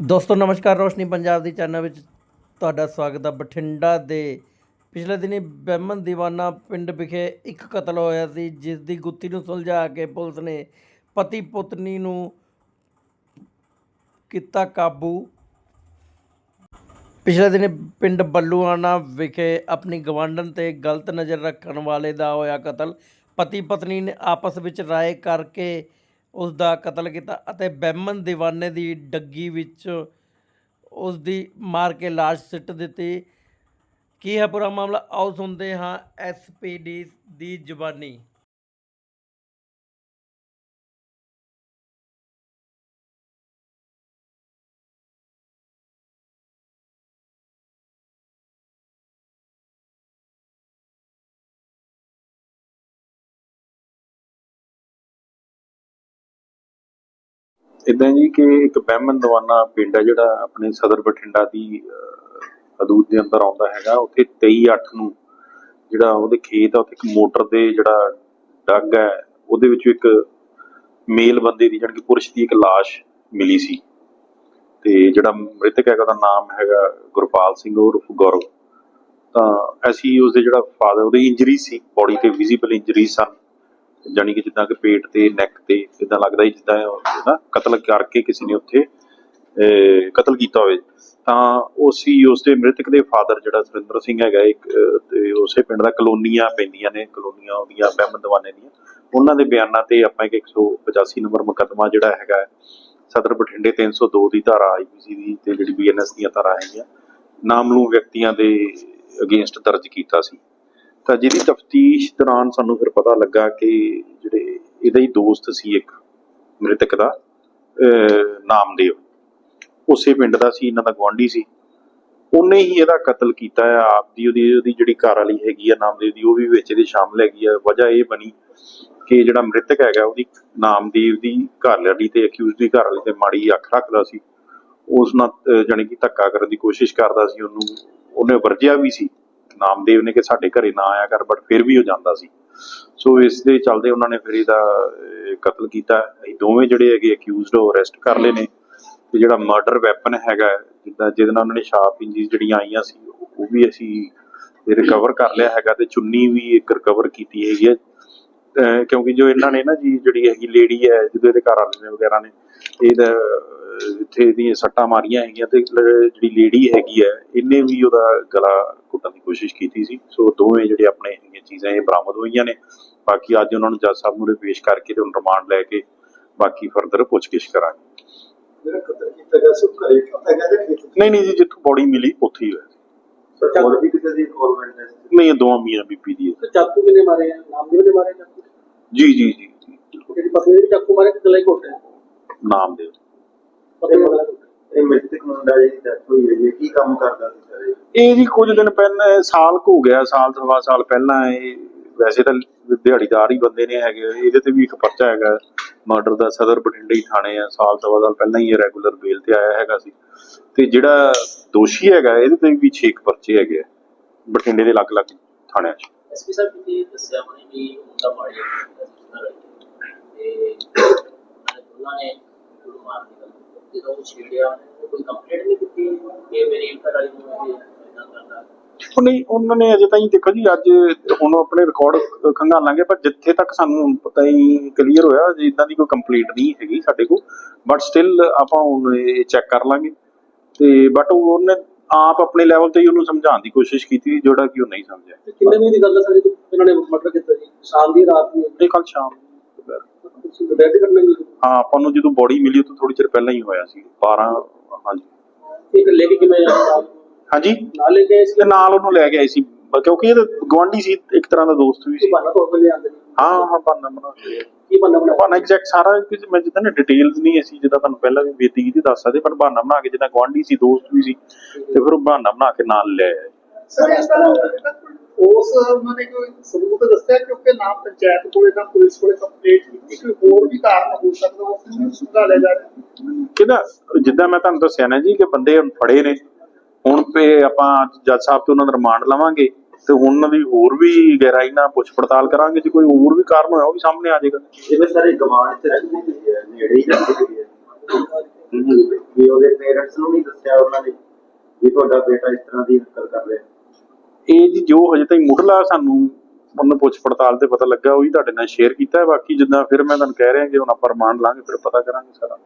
ਦੋਸਤੋ, ਨਮਸਕਾਰ ਰੋਸ਼ਨੀ ਪੰਜਾਬ ਦੀ ਚੈਨਲ ਵਿੱਚ ਤੁਹਾਡਾ ਸਵਾਗਤ ਹੈ ਬਠਿੰਡਾ ਦੇ। ਪਿਛਲੇ ਦਿਨੀ ਬਹਿਮਨ ਦੀਵਾਨਾ ਪਿੰਡ ਵਿਖੇ ਇੱਕ ਕਤਲ ਹੋਇਆ ਸੀ ਜਿਸ ਦੀ ਗੁੱਤੀ ਨੂੰ ਸੁਲਝਾ ਕੇ ਪੁਲਿਸ ਨੇ ਪਤੀ ਪਤਨੀ ਨੂੰ ਕੀਤਾ ਕਾਬੂ। ਪਿਛਲੇ ਦਿਨੀ ਪਿੰਡ ਬੱਲੂਆਣਾ ਵਿਖੇ ਆਪਣੀ ਗਵਾਂਢਣ ਤੇ ਗਲਤ ਨਜ਼ਰ ਰੱਖਣ ਵਾਲੇ ਦਾ ਹੋਇਆ ਕਤਲ। ਪਤੀ ਪਤਨੀ ਨੇ ਆਪਸ ਵਿੱਚ ਰਾਏ ਕਰਕੇ ਉਸ ਦਾ ਕਤਲ ਕੀਤਾ ਅਤੇ ਬੈਮਨ ਦੀਵਾਨੇ ਦੀ ਡੱਗੀ ਵਿੱਚ ਉਸ ਦੀ ਮਾਰ ਕੇ ਲਾਸ਼ ਸਿੱਟ ਦਿੱਤੀ। ਕੀ ਹੈ ਪੂਰਾ ਮਾਮਲਾ? ਆਓ ਸੁਣਦੇ ਹਾਂ ਐਸਪੀਡੀ ਦੀ ਜ਼ੁਬਾਨੀ। ਇਦਾਂ ਜੀ ਕਿ ਇੱਕ ਬਹਿਮਨ ਦਵਾਨਾ ਪਿੰਡ ਹੈ ਜਿਹੜਾ ਆਪਣੇ ਸਦਰ ਬਠਿੰਡਾ ਦੀ ਅਹ, ਹਦੂਦ ਦੇ ਅੰਦਰ ਆਉਂਦਾ ਹੈਗਾ। ਉੱਥੇ 23/8 ਨੂੰ ਜਿਹੜਾ ਉਹਦੇ ਖੇਤ ਆ ਉੱਥੇ ਇੱਕ ਮੋਟਰ ਦੇ ਜਿਹੜਾ ਡੱਗ ਹੈ ਉਹਦੇ ਵਿੱਚ ਇੱਕ ਮੇਲ ਬੰਦੇ ਦੀ ਜਾਣੀ ਕਿ ਪੁਰਸ਼ ਦੀ ਇੱਕ ਲਾਸ਼ ਮਿਲੀ ਸੀ। ਤੇ ਜਿਹੜਾ ਮ੍ਰਿਤਕ ਹੈਗਾ ਉਹਦਾ ਨਾਮ ਹੈਗਾ ਗੁਰਪਾਲ ਸਿੰਘ ਉਰਫ ਗੌਰਵ। ਤਾਂ ਅਸੀਂ ਉਸਦੇ ਜਿਹੜਾ ਫਾਦਰ ਉਹਦੀ ਇੰਜਰੀ ਸੀ ਬੋਡੀ ਤੇ ਵਿਜ਼ੀਬਲ ਇੰਜਰੀ ਸਨ। ਜਾਣੀ ਕਿ ਜਿੱਦਾਂ ਕਿ ਪੇਟ ਤੇ ਨੈਕ ਤੇ ਇਦਾਂ ਲੱਗਦਾ ਹੀ ਜਿੱਦਾਂ ਨਾ ਕਤਲ ਕਰਕੇ ਕਿਸੇ ਨੇ ਉੱਥੇ ਕਤਲ ਕੀਤਾ ਹੋਵੇ। ਤਾਂ ਉਸੀ ਉਸਦੇ ਮ੍ਰਿਤਕ ਦੇ ਫਾਦਰ ਜਿਹੜਾ ਸੁਰਿੰਦਰ ਸਿੰਘ ਹੈਗਾ, ਇੱਕ ਤੇ ਉਸੇ ਪਿੰਡ ਦਾ ਕਲੋਨੀਆਂ ਪੈਂਦੀਆਂ ਨੇ, ਕਲੋਨੀਆਂ ਉਹਦੀਆਂ ਬਹਿਮਨ ਦਵਾਨੇ ਦੀਆਂ। ਉਹਨਾਂ ਦੇ ਬਿਆਨਾਂ ਤੇ ਆਪਾਂ ਇੱਕ 185 ਨੰਬਰ ਮੁਕੱਦਮਾ ਜਿਹੜਾ ਹੈਗਾ, ਸਦਰ ਬਠਿੰਡੇ 302 ਦੀ ਧਾਰਾ ਆਈਪੀਸੀ ਦੀ ਤੇ ਜਿਹੜੀ ਬੀਐਨਐਸ ਦੀਆਂ ਧਾਰਾ ਹੈਗੀਆਂ ਨਾਮਲੂ ਵਿਅਕਤੀਆਂ ਦੇ ਅਗੇਂਸਟ ਦਰਜ ਕੀਤਾ ਸੀ। ਤਾਂ ਜਿਹਦੀ ਤਫਤੀਸ਼ ਦੌਰਾਨ ਸਾਨੂੰ ਫਿਰ ਪਤਾ ਲੱਗਾ ਕਿ ਜਿਹੜੇ ਇਹਦਾ ਹੀ ਦੋਸਤ ਸੀ ਇੱਕ ਮ੍ਰਿਤਕ ਦਾ ਨਾਮਦੇਵ। ਉਸੇ ਪਿੰਡ ਦਾ ਸੀ ਇਹਨਾਂ ਦਾ ਗੁਆਂਢੀ ਸੀ। ਉਹਨੇ ਹੀ ਇਹਦਾ ਕਤਲ ਕੀਤਾ ਹੈ ਆਪ ਦੀ ਉਹਦੀ ਉਹਦੀ ਜਿਹੜੀ ਘਰ ਵਾਲੀ ਹੈਗੀ ਆ ਨਾਮਦੇਵ ਦੀ ਉਹ ਵੀ ਵਿੱਚ ਇਹਦੇ ਸ਼ਾਮਲ ਹੈਗੀ ਆ। ਵਜ੍ਹਾ ਇਹ ਬਣੀ ਕਿ ਜਿਹੜਾ ਮ੍ਰਿਤਕ ਹੈਗਾ ਉਹਦੀ ਨਾਮਦੇਵ ਦੀ ਘਰ ਵਾਲੀ ਤੇ ਅਕਿਊਜ਼ ਦੀ ਘਰ ਵਾਲੀ ਤੇ ਮਾੜੀ ਅੱਖ ਰੱਖਦਾ ਸੀ। ਉਸ ਨਾਲ ਅਹ, ਜਾਣੀ ਕਿ ਧੱਕਾ ਕਰਨ ਦੀ ਕੋਸ਼ਿਸ਼ ਕਰਦਾ ਸੀ। ਉਹਨੂੰ ਉਹਨੇ ਵਰਜਿਆ ਵੀ ਸੀ। ਨਾਮਦੇਵ ਨੇ ਕਿ ਸਾਡੇ ਘਰੇ ਨਾ ਆਇਆ ਕਰ ਬਟ ਫਿਰ ਵੀ ਉਹ ਜਾਂਦਾ ਸੀ। ਸੋ ਇਸ ਦੇ ਚੱਲਦੇ ਉਹਨਾਂ ਨੇ ਫਿਰ ਇਹਦਾ ਕਤਲ ਕੀਤਾ। ਅਸੀਂ ਦੋਵੇਂ ਜਿਹੜੇ ਹੈਗੇ ਅਕਿਊਜ਼ਡ ਉਹ ਅਰੈਸਟ ਕਰ ਲਏ ਨੇ। ਤੇ ਜਿਹੜਾ ਮਰਡਰ ਵੈਪਨ ਹੈਗਾ, ਜਿੱਦਾਂ ਜਿਹਦੇ ਨਾਲ ਉਹਨਾਂ ਨੇ ਸ਼ਾਰਪ ਇੰਜਰੀਜ਼ ਜਿਹੜੀਆਂ ਆਈਆਂ ਸੀ, ਉਹ ਵੀ ਅਸੀਂ ਰਿਕਵਰ ਕਰ ਲਿਆ ਹੈਗਾ ਤੇ ਚੁੰਨੀ ਵੀ ਇੱਕ ਰਿਕਵਰ ਕੀਤੀ ਹੈਗੀ ਹੈ। ਕਿਉਂਕਿ ਜੋ ਇਹਨਾਂ ਨੇ ਨਾ ਜੀ ਜਿਹੜੀ ਹੈਗੀ ਲੇਡੀ ਹੈ, ਜਿਹਦੇ ਇਹਦੇ ਘਰ ਵਾਲੇ ਨੇ ਵਗੈਰਾ ਨੇ ਇਹਦਾ ਇੱਥੇ ਇਹਦੀਆਂ ਸੱਟਾਂ ਮਾਰੀਆਂ ਹੈਗੀਆਂ ਤੇ ਜਿਹੜੀ ਲੇਡੀ ਹੈਗੀ ਹੈ ਇਹਨੇ ਵੀ ਉਹਦਾ ਗਲਾ ਘੁੱਟਣ ਦੀ ਕੋਸ਼ਿਸ਼ ਕੀਤੀ ਸੀ। ਸੋ ਦੋਵੇਂ ਜਿਹੜੇ ਆਪਣੇ ਹੈਗੀਆਂ ਚੀਜ਼ਾਂ ਇਹ ਬਰਾਮਦ ਹੋਈਆਂ ਨੇ। ਬਾਕੀ ਅੱਜ ਉਹਨਾਂ ਨੂੰ ਜੱਜ ਸਾਹਿਬ ਮੂਹਰੇ ਪੇਸ਼ ਕਰਕੇ ਤੇ ਹੁਣ ਰਿਮਾਂਡ ਲੈ ਕੇ ਬਾਕੀ ਫਰਦਰ ਪੁੱਛਗਿੱਛ ਕਰਾਂਗੇ। ਜਿਹੜਾ ਕਤਲ ਕੀਤਾ ਗਿਆ ਸੀ ਉਹ ਘਰੇ ਕੀਤਾ ਗਿਆ ਜਾਂ ਖੇਤ ਨਹੀਂ ਨਹੀਂ ਜੀ ਜਿੱਥੋਂ ਬੋਡੀ ਮਿਲੀ ਉੱਥੇ ਹੀ ਹੋਇਆ ਸੀ। ਚ ਹੋਰ ਵੀ ਕਿਸੇ ਦੀ ਇਨਵੋਲਵਮੈਂਟ ਨਹੀਂ ਇਹ ਦੋਵਾਂ ਮੀਆਂ ਬੀਬੀ ਦੀ ਹੈ। ਚਾਕੂ ਕਿਨੇ ਮਾਰੇ ਆ? ਨਾਮਦੇਵ ਨੇ ਮਾਰੇ ਚਾਕੂ? ਜੀ ਜੀ ਜੀ ਜਿਹੜੀ ਪਤਨੀ ਦੇ ਚਾਕੂ ਮਾਰੇ ਕਿ ਗਲੇ ਘੋਟੇ ਨਾਮ ਦੇ ਪਤਨੀ ਨੂੰ ਗਲਾ ਘੋਟੇ ਇਹ ਮ੍ਰਿਤਕ ਮੁੰਡਾ ਜੀ ਡੈਥ ਹੋਈ ਹੈ ਜੀ ਕੀ ਕੰਮ ਕਰਦਾ ਸੀ ਸਰ ਇਹ? ਜੀ ਕੁਝ ਦਿਨ ਪਹਿਲਾਂ ਸਾਲ ਕੁ ਹੋ ਗਿਆ ਸਾਲ ਸਵਾ ਸਾਲ ਪਹਿਲਾਂ ਇਹ ਵੈਸੇ ਤਾਂ ਦਿਹਾੜੀਦਾਰ ਹੀ ਬੰਦੇ ਨੇ ਹੈਗੇ ਇਹਦੇ ਤੇ ਵੀ ਇੱਕ ਪਰਚਾ ਹੈਗਾ ਮਰਡਰ ਦਾ ਸਦਰ ਬਠਿੰਡੇ ਹੀ ਥਾਣੇ ਆ। ਸਾਲ ਸਵਾ ਸਾਲ ਪਹਿਲਾਂ ਹੀ ਇਹ ਰੈਗੂਲਰ ਬੇਲ ਤੇ ਆਇਆ ਹੈਗਾ ਸੀ। ਤੇ ਜਿਹੜਾ ਦੋਸ਼ੀ ਹੈਗਾ ਇਹਦੇ ਤੇ ਵੀ 6 ਪਰਚੇ ਹੈਗੇ ਆ, ਬਠਿੰਡੇ ਦੇ ਅਲੱਗ-ਅਲੱਗ ਥਾਣਿਆਂ 'ਚ। ਐਸਪੀ ਸਾਹਿਬ ਤੁਸੀਂ ਦੱਸਿਆ ਹੋਣੇ ਵੀ ਮੁੰਡਾ ਮਾਰੀ ਤੇ ਉਹਨਾਂ ਨੇ ਉਹਨੂੰ ਮਾਰ ਦਿੱਤਾ। ਜਦੋਂ ਉਹ ਛੇੜਿਆ ਉਹਨੇ ਕੋਈ ਕੰਪਲੇਂਟ ਨਹੀਂ ਕੀਤੀ। ਕਿ ਮੇਰੀ ਘਰ ਵਾਲੀ ਨੂੰ ਇਦਾਂ ਕਰਦਾ। ਉਹ ਨਹੀਂ ਉਹਨਾਂ ਨੇ ਅਜੇ ਤਾਈਂ ਦੇਖੋ ਜੀ ਅੱਜ ਹੁਣ ਆਪਣੇ ਰਿਕਾਰਡ ਖੰਗਾਲਾਂਗੇ ਪਰ ਜਿੱਥੇ ਤੱਕ ਸਾਨੂੰ ਪਤਾ ਹੀ ਕਲੀਅਰ ਹੋਇਆ ਜੀ ਇਦਾਂ ਦੀ ਕੋਈ ਕੰਪਲੀਟ ਨਹੀਂ ਹੈਗੀ ਸਾਡੇ ਕੋਲ। ਬਟ ਸਟਿਲ ਆਪਾਂ ਹੁਣ ਇਹ ਚੈੱਕ ਕਰ ਲਾਂਗੇ। ਤੇ ਬਟ ਉਹਨੇ ਆਪ ਆਪਣੇ ਲੈਵਲ ਤੇ ਹੀ ਉਹਨੂੰ ਸਮਝਾਉਣ ਦੀ ਕੋਸ਼ਿਸ਼ ਕੀਤੀ ਜਿਹੜਾ ਕਿ ਉਹ ਨਹੀਂ ਸਮਝਿਆ। ਕਿੰਨੇ ਵਜੇ ਦੀ ਗੱਲ ਹੈ ਸਾਡੀ ਇਹਨਾਂ ਨੇ ਮਰਡਰ ਕੀਤਾ ਜੀ? ਸ਼ਾਮ ਦੀ ਰਾਤ ਦੀ? ਕੱਲ ਸ਼ਾਮ। ਤੁਸੀਂ ਹਾਂ ਆਪਾਂ ਨੂੰ ਜਦੋਂ ਬੋਡੀ ਮਿਲੀ ਉਹ ਤੋਂ ਥੋੜੀ ਚਿਰ ਪਹਿਲਾਂ ਹੀ ਹੋਇਆ ਸੀ। 12 ਹਾਂਜੀ। ਇੱਕ ਲੈ ਕੇ ਕਿਵੇਂ ਆਇਆ ਹਾਂਜੀ? ਨਾਲ ਲੈ ਕੇ ਆਏ ਸੀ? ਤੇ ਨਾਲ ਉਹਨੂੰ ਲੈ ਕੇ ਆਏ ਸੀ। ਕਿਉਂਕਿ ਇਹ ਤਾਂ ਗਵਾਂਢੀ ਸੀ ਇੱਕ ਤਰ੍ਹਾਂ ਦਾ ਦੋਸਤ ਵੀ ਸੀ। ਬਾਨਾ ਤੋਂ ਆਂਦੇ ਹਾਂ ਹਾਂ ਬਾਨਾ ਬਣਾ ਕੇ। ਕੀ ਬਾਨਾ ਬਣਾ ਬਹਾਨਾ ਐਗਜ਼ੈਕਟ ਸਾਰਾ ਕੁਝ ਮੈਂ ਜਿੱਦਾਂ ਨਾ ਡਿਟੇਲਸ ਨਹੀਂ ਅਸੀਂ ਜਿੱਦਾਂ ਤੁਹਾਨੂੰ ਪਹਿਲਾਂ ਵੀ ਬੇਤੀ ਕੀਤੀ ਦੱਸ ਸਕਦੇ ਪਰ ਬਹਾਨਾ ਬਣਾ ਕੇ ਜਿੱਦਾਂ ਗੁਆਂਢੀ ਸੀ ਦੋਸਤ ਵੀ ਸੀ ਤੇ ਫਿਰ ਉਹ ਬਹਾਨਾ ਬਣਾ ਕੇ ਨਾਲ ਲੈ ਆਏ। ਸਰ ਇਸ ਤਰ੍ਹਾਂ ਉਸ ਉਹਨਾਂ ਨੇ ਕੋਈ ਸਬੂਤ ਦੱਸਿਆ ਕਿਉਂਕਿ ਨਾ ਪੰਚਾਇਤ ਕੋਲੇ ਨਾ ਪੁਲਿਸ ਕੋਲੇ ਕੰਪਲੇਂਟ ਕੋਈ ਹੋਰ ਵੀ ਕਾਰਨ ਹੋ ਸਕਦਾ ਉਸ ਨੂੰ ਸੁਧਾ ਲੈ ਜਾ ਰਿਹਾ ਕਿਹਦਾ? ਜਿੱਦਾਂ ਮੈਂ ਤੁਹਾਨੂੰ ਦੱਸਿਆ ਨਾ ਜੀ ਕਿ ਬੰਦੇ ਹੁਣ ਫੜੇ ਨੇ। ਹੁਣ ਤੇ ਆਪਾਂ ਜੱਜ ਸਾਹਿਬ ਤੋਂ ਉਹਨਾਂ ਦਾ ਰਿਮਾਂਡ ਲਵਾਂਗੇ ਤੇ ਹੁਣ ਉਹਨਾਂ ਦੀ ਹੋਰ ਵੀ ਗਹਿਰਾਈ ਨਾਲ ਪੁੱਛ ਪੜਤਾਲ ਕਰਾਂਗੇ ਜੇ ਕੋਈ ਹੋਰ ਵੀ ਕਾਰਨ ਹੋਇਆ ਉਹ ਵੀ ਸਾਹਮਣੇ ਆ ਜਾਏਗਾ। ਜਿਵੇਂ ਸਾਰੇ ਗਵਾਂਢ ਚ ਰਹਿੰਦੇ ਨੇ ਨੇੜੇ ਹੀ ਰਹਿੰਦੇ ਨੇ। ਵੀ ਉਹਦੇ ਪੇਰੈਂਟਸ ਨੂੰ ਨਹੀਂ ਦੱਸਿਆ ਉਹਨਾਂ ਨੇ ਵੀ ਤੁਹਾਡਾ ਬੇਟਾ ਇਸ ਤਰ੍ਹਾਂ ਦੀ ਹਰਕਤ ਕਰ ਰਿਹਾ। ਇਹ ਜੀ ਜੋ ਹਜੇ ਤਾਈਂ ਮੁੱਢਲਾ ਸਾਨੂੰ ਉਹਨੂੰ ਪੁੱਛ ਪੜਤਾਲ ਤੇ ਪਤਾ ਲੱਗਾ, ਉਹੀ ਤੁਹਾਡੇ ਨਾਲ ਸ਼ੇਅਰ ਕੀਤਾ ਬਾਕੀ ਜਿੱਦਾਂ ਫਿਰ ਮੈਂ ਤੁਹਾਨੂੰ ਕਹਿ ਰਿਹਾ ਜੇ ਹੁਣ ਆਪਾਂ ਰਿਮਾਂਡ ਲਾਂਗੇ, ਫਿਰ ਪਤਾ ਕਰਾਂਗੇ ਸਾਰਾ।